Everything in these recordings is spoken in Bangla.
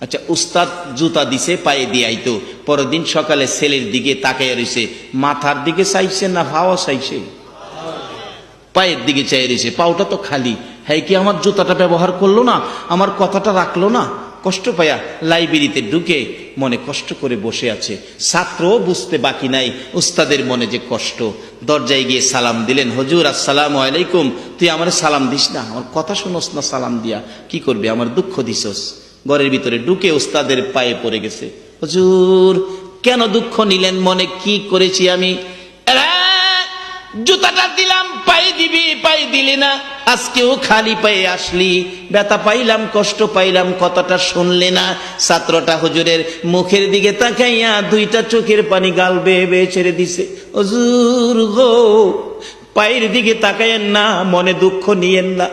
আচ্ছা উস্তাদ জুতা দিছে, পায়ে দিয়ে আইতো পরের দিন সকালে ছেলের দিকে তাকাইয়া রয়েছে মাথার দিকে চাইছে না হাওয়া চাইছে? পায়ের দিকে চাই রয়েছে পাওটা তো খালি। হ্যাঁ কি আমার জুতাটা ব্যবহার করল না? আমার কথাটা রাখল না? কষ্ট পায়া লাইব্রেরিতে ঢুকে মনে কষ্ট করে বসে আছে। ছাত্রও বুঝতে বাকি নাই উস্তাদের মনে যে কষ্ট। দরজায় গিয়ে সালাম দিলেন, হজুর, আসসালাম আলাইকুম। তুই আমার সালাম দিস না? আমার কথা শুনোস না সালাম দিয়া। কি করবি? আমার দুঃখ দিছস। ঘরের ভিতরে ঢুকে ওস্তাদের পায়ে পড়ে গেছে। হজুর, কেন দুঃখ নিলেন? মনে কি করেছি আমি? জুতাটা দিলাম পায়ে দিবি পায়ে দিলি না। আজকেও খালি পায়ে আসলি। ব্যথা পাইলাম, কষ্ট পাইলাম, কথাটা শুনলে না। ছাত্রটা হুজুরের মুখের দিকে তাকাইয়া দুইটা চোখের পানি গাল বেয়ে বেয়ে ছেড়ে দিছে। হজুর গো পায়ের দিকে তাকাইয়েন না, মনে দুঃখ নিয়েন না।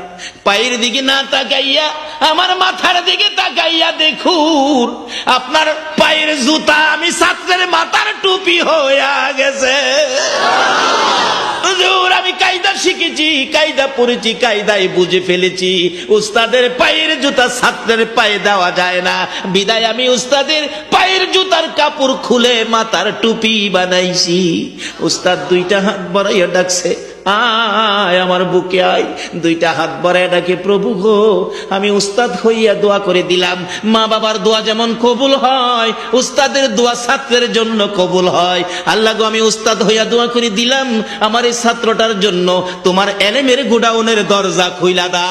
পায়ের দিকে না তাকাইয়া, আমার মাথার দিকে তাকাইয়া দেখুন, আপনার পায়ের জুতা আমি ছাত্রের মাথার টুপি হইয়া গেছে। আমি কায়দা শিখেছি, কায়দা পড়েছি, কায়দায় বুঝে ফেলেছি। উস্তাদের পায়ের জুতা ছাত্রের পায়ে দেওয়া যায় না। বিদায় আমি উস্তাদের পায়ের জুতার কাপড় খুলে মাথার টুপি বানাইছি। উস্তাদ দুইটা হাত বড়াইয়া ডাকছে আয়, আমার বুকে আয়। দুইটা হাত বড়ায় ডাকে, প্রভু গো, আমি উস্তাদ হইয়া দোয়া করে দিলাম। মা বাবার দোয়া যেমন কবুল হয়, উস্তাদের দোয়া ছাত্রের জন্য কবুল হয়। আল্লাহ গো, আমি উস্তাদ হইয়া দোয়া করে দিলাম। আমার এই ছাত্রটার জন্য তোমার এলেমের গোডাউনের দরজা খুইলা দা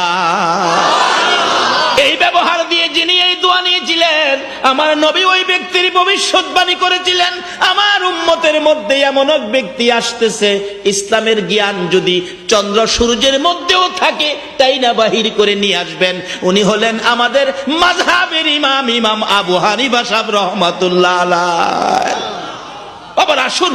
আমার নবী ওই ব্যক্তির ভবিষ্যৎবাণী করেছিলেন আমার উম্মতের মধ্যে এমন এক ব্যক্তি আসতেছে, ইসলামের জ্ঞান যদি চন্দ্র সূর্যের মধ্যেও থাকে, তাই না বাহির করে নিয়ে আসবেন উনি হলেন আমাদের মাঝহাবের ইমাম ইমাম আবু হানিফা সাহেব রহমাতুল্লাহ। আবার আসুন